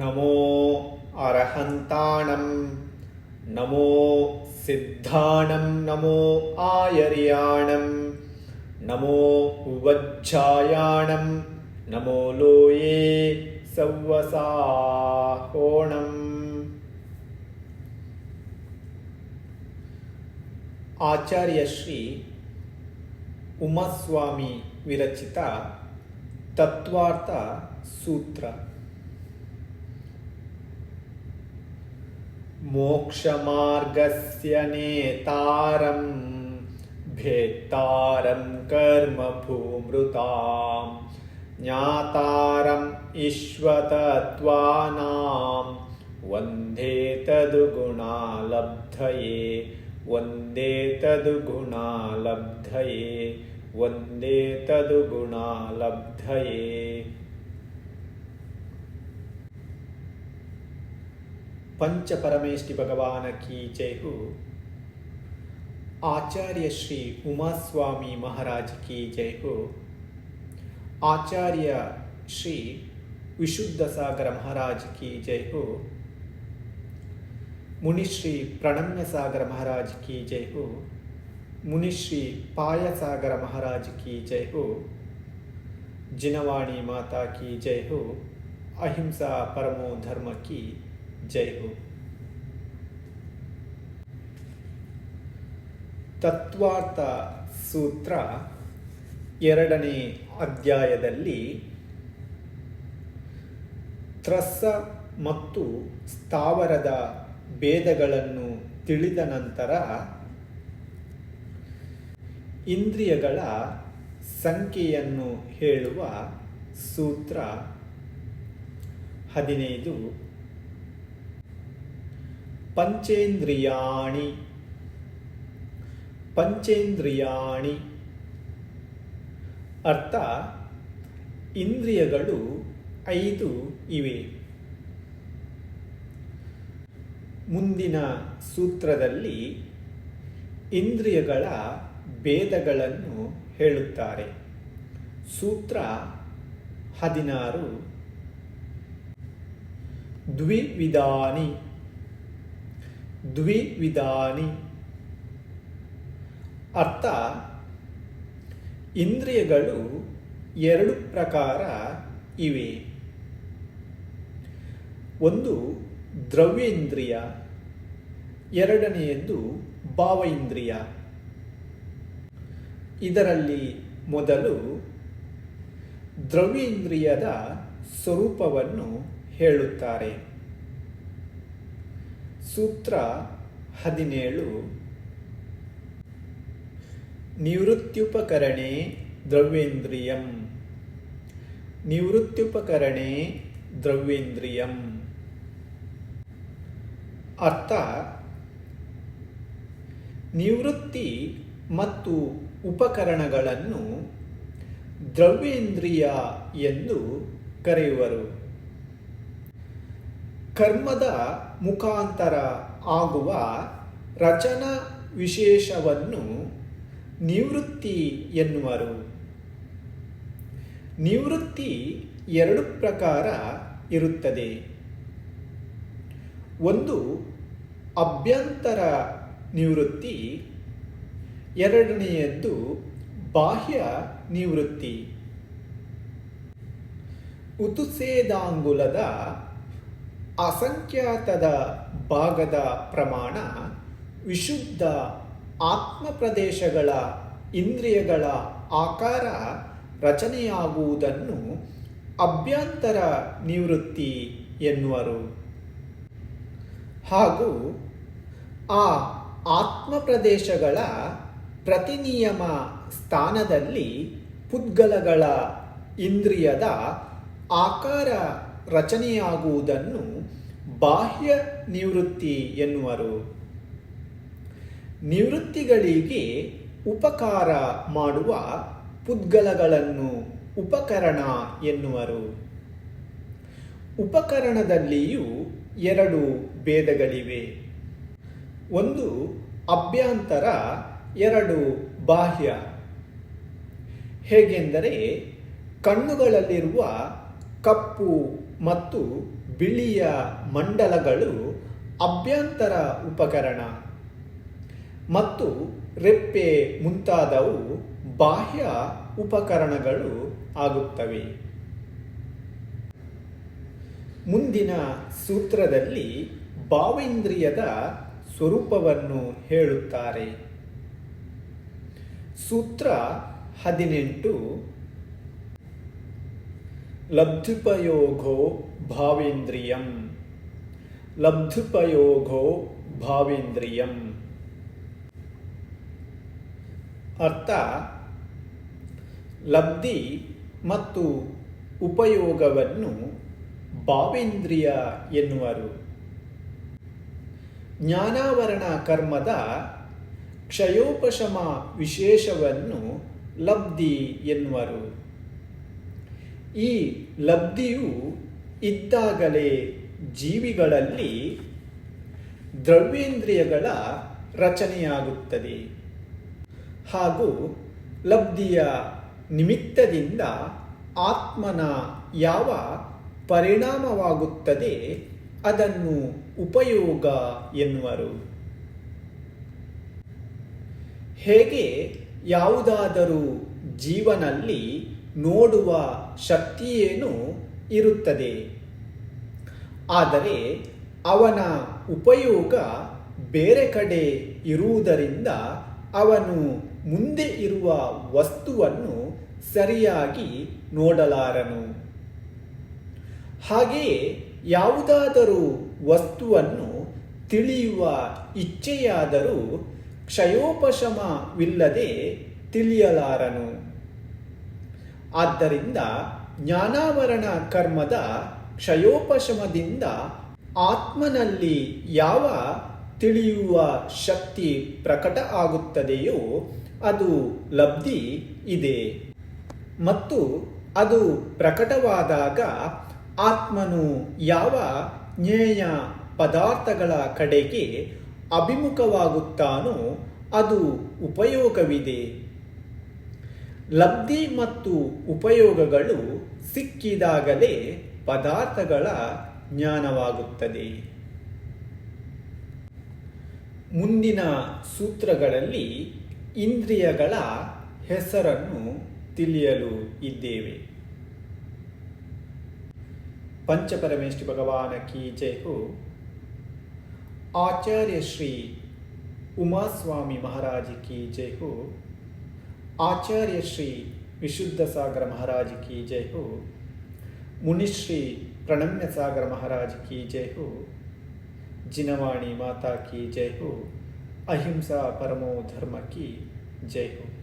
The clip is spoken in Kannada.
नमो अरहन्ताणं नमो सिद्धाणं नमो आयर्याणं नमो वज्जायाणं नमो लोये सव्वसाहोणम् ಆಚಾರ್ಯ ಶ್ರೀ ಉಮಾಸ್ವಾಮಿ ವಿರಚಿತ ತತ್ವಾರ್ಥ ಸೂತ್ರ मोक्षमार्गस्य नेतारं भेत्तारं कर्मभूमृतां ज्ञातारम् ईश्वतत्त्वानां वन्दे तद्गुणालब्धये वन्दे तद्गुणालब्धये वन्दे तद्गुणालब्धये पंच परमेष्टि भगवान की जय हो। आचार्य श्री उमास्वामी महाराज की जय हो। आचार्य श्री विशुद्ध सागर महाराज की जय हो। मुनिश्री प्रणम्य सागर महाराज की जय हो। मुनिश्री पाय सागर महाराज की जय हो। जिनवाणी माता की जय हो। अहिंसा परमो धर्म की ಜೈ ತತ್ವಾರ್ಥ ಸೂತ್ರ ಎರಡನೇ ಅಧ್ಯಾಯದಲ್ಲಿ ತ್ರಸ ಮತ್ತು ಸ್ಥಾವರದ ಭೇದಗಳನ್ನು ತಿಳಿದ ನಂತರ ಇಂದ್ರಿಯಗಳ ಸಂಖ್ಯೆಯನ್ನು ಹೇಳುವ ಸೂತ್ರ ಹದಿನೈದು ಪಂಚೇಂದ್ರಿಯಾಣಿ. ಪಂಚೇಂದ್ರಿಯಾಣಿ. ಅರ್ಥ ಇಂದ್ರಿಯಗಳು ಐದು ಇವೆ. ಮುಂದಿನ ಸೂತ್ರದಲ್ಲಿ ಇಂದ್ರಿಯಗಳ ಭೇದಗಳನ್ನು ಹೇಳುತ್ತಾರೆ. ಸೂತ್ರ ಹದಿನಾರು. ದ್ವಿವಿಧಾನಿ. ದ್ವಿವಿಧಾನಿ. ಅರ್ಥ, ಇಂದ್ರಿಯಗಳು ಎರಡು ಪ್ರಕಾರ ಇವೆ. ಒಂದು ದ್ರವ್ಯೇಂದ್ರಿಯ, ಎರಡನೆಯದು ಭಾವ ಇಂದ್ರಿಯ ಇದರಲ್ಲಿ ಮೊದಲು ದ್ರವ್ಯೇಂದ್ರಿಯದ ಸ್ವರೂಪವನ್ನು ಹೇಳುತ್ತಾರೆ. ಸೂತ್ರ ಹದಿನೇಳು. ನಿವೃತ್ಯುಪಕರಣೆ ದ್ರವ್ಯೇಂದ್ರಿಯಂ. ನಿವೃತ್ಯುಪಕರಣೆ ದ್ರವ್ಯೇಂದ್ರಿಯಂ. ಅರ್ಥ ನಿವೃತ್ತಿ ಮತ್ತು ಉಪಕರಣಗಳನ್ನು ದ್ರವ್ಯೇಂದ್ರಿಯ ಎಂದು ಕರೆಯುವರು. ಕರ್ಮದ ಮುಖಾಂತರ ಆಗುವ ರಚನಾ ವಿಶೇಷವನ್ನು ನಿವೃತ್ತಿ ಎನ್ನುವರು. ನಿವೃತ್ತಿ ಎರಡು ಪ್ರಕಾರ ಇರುತ್ತದೆ. ಒಂದು, ಅಭ್ಯಂತರ ನಿವೃತ್ತಿ. ಎರಡನೆಯದ್ದು, ಬಾಹ್ಯ ನಿವೃತ್ತಿ. ಉತುಸೇದಾಂಗುಲದ ಅಸಂಖ್ಯಾತದ ಭಾಗದ ಪ್ರಮಾಣ ವಿಶುದ್ಧ ಆತ್ಮ ಪ್ರದೇಶಗಳ ಇಂದ್ರಿಯಗಳ ಆಕಾರ ರಚನೆಯಾಗುವುದನ್ನು ಅಭ್ಯಂತರ ನಿವೃತ್ತಿ ಎನ್ನುವರು. ಹಾಗೂ ಆ ಆತ್ಮ ಪ್ರದೇಶಗಳ ಪ್ರತಿನಿಯಮ ಸ್ಥಾನದಲ್ಲಿ ಪುದ್ಗಲಗಳ ಇಂದ್ರಿಯದ ಆಕಾರ ರಚನೆಯಾಗುವುದನ್ನು ಬಾಹ್ಯ ನಿವೃತ್ತಿ ಎನ್ನುವರು. ನಿವೃತ್ತಿಗಳಿಗೆ ಉಪಕಾರ ಮಾಡುವ ಪುದ್ಗಲಗಳನ್ನು ಉಪಕರಣ ಎನ್ನುವರು. ಉಪಕರಣದಲ್ಲಿಯೂ ಎರಡು ಭೇದಗಳಿವೆ. ಒಂದು ಅಭ್ಯಂತರ, ಎರಡು ಬಾಹ್ಯ. ಹೇಗೆಂದರೆ ಕಣ್ಣುಗಳಲ್ಲಿರುವ ಕಪ್ಪು ಮತ್ತು ಬಿಳಿಯ ಮಂಡಲಗಳು ಅಭ್ಯಂತರ ಉಪಕರಣ. ಮತ್ತು ರೆಪ್ಪೆ ಮುಂತಾದವು ಬಾಹ್ಯ ಉಪಕರಣಗಳು ಆಗುತ್ತವೆ. ಮುಂದಿನ ಸೂತ್ರದಲ್ಲಿ ಭಾವೇಂದ್ರಿಯದ ಸ್ವರೂಪವನ್ನು ಹೇಳುತ್ತಾರೆ. ಸೂತ್ರ ಹದಿನೆಂಟು ಲಬ್ಧುಪಯೋಗೋ ಭಾವೇಂದ್ರಿಯಂ. ಲಬ್ಧುಪಯೋಗೋ ಭಾವೇಂದ್ರಿಯಂ. ಅರ್ಥ? ಲಬ್ಧಿ ಮತ್ತು ಉಪಯೋಗವನ್ನು ಭಾವೇಂದ್ರಿಯ ಎನ್ನುವರು. ಜ್ಞಾನಾವರಣ ಕರ್ಮದ ಕ್ಷಯೋಪಶಮ ವಿಶೇಷವನ್ನು ಲಬ್ಧಿ ಎನ್ನುವರು. ಈ ಲಬ್ಧಿಯು ಇದ್ದಾಗಲೇ ಜೀವಿಗಳಲ್ಲಿ ದ್ರವ್ಯೇಂದ್ರಿಯಗಳ ರಚನೆಯಾಗುತ್ತದೆ. ಹಾಗೂ ಲಬ್ಧಿಯ ನಿಮಿತ್ತದಿಂದ ಆತ್ಮನ ಯಾವ ಪರಿಣಾಮವಾಗುತ್ತದೆ ಅದನ್ನು ಉಪಯೋಗ ಎನ್ನುವರು. ಹೇಗೆ ಯಾವುದಾದರೂ ಜೀವನಲ್ಲಿ ನೋಡುವ ಶಕ್ತಿಯೇನು ಇರುತ್ತದೆ. ಆದರೆ ಅವನ ಉಪಯೋಗ ಬೇರೆ ಕಡೆ ಇರುವುದರಿಂದ ಅವನು ಮುಂದೆ ಇರುವ ವಸ್ತುವನ್ನು ಸರಿಯಾಗಿ ನೋಡಲಾರನು. ಹಾಗೆಯೇ ಯಾವುದಾದರೂ ವಸ್ತುವನ್ನು ತಿಳಿಯುವ ಇಚ್ಛೆಯಾದರೂ ಕ್ಷಯೋಪಶಮವಿಲ್ಲದೆ ತಿಳಿಯಲಾರನು. ಆದ್ದರಿಂದ ಜ್ಞಾನಾವರಣ ಕರ್ಮದ ಕ್ಷಯೋಪಶಮದಿಂದ ಆತ್ಮನಲ್ಲಿ ಯಾವ ತಿಳಿಯುವ ಶಕ್ತಿ ಪ್ರಕಟ ಆಗುತ್ತದೆಯೋ ಅದು ಲಬ್ಧಿ ಇದೆ. ಮತ್ತು ಅದು ಪ್ರಕಟವಾದಾಗ ಆತ್ಮನು ಯಾವ ಜ್ಞೇಯ ಪದಾರ್ಥಗಳ ಕಡೆಗೆ ಅಭಿಮುಖವಾಗುತ್ತಾನೋ ಅದು ಉಪಯೋಗವಿದೆ. ಲಬ್ಧಿ ಮತ್ತು ಉಪಯೋಗಗಳು ಸಿಕ್ಕಿದಾಗಲೇ ಪದಾರ್ಥಗಳ ಜ್ಞಾನವಾಗುತ್ತದೆ. ಮುಂದಿನ ಸೂತ್ರಗಳಲ್ಲಿ ಇಂದ್ರಿಯಗಳ ಹೆಸರನ್ನು ತಿಳಿಯಲು ಇದ್ದೇವೆ. ಪಂಚಪರಮೇಶ್ವರಿ ಭಗವಾನ ಕಿ ಜೈ ಆಚಾರ್ಯ ಶ್ರೀ ಉಮಾಸ್ವಾಮಿ ಮಹಾರಾಜ ಕಿ ಜೈ आचार्य श्री विशुद्ध सागर महाराज की जय हो। मुनिश्री प्रणम्य सागर महाराज की जय हो। जिनवाणी माता की जय हो। अहिंसा परमो धर्म की जय हो।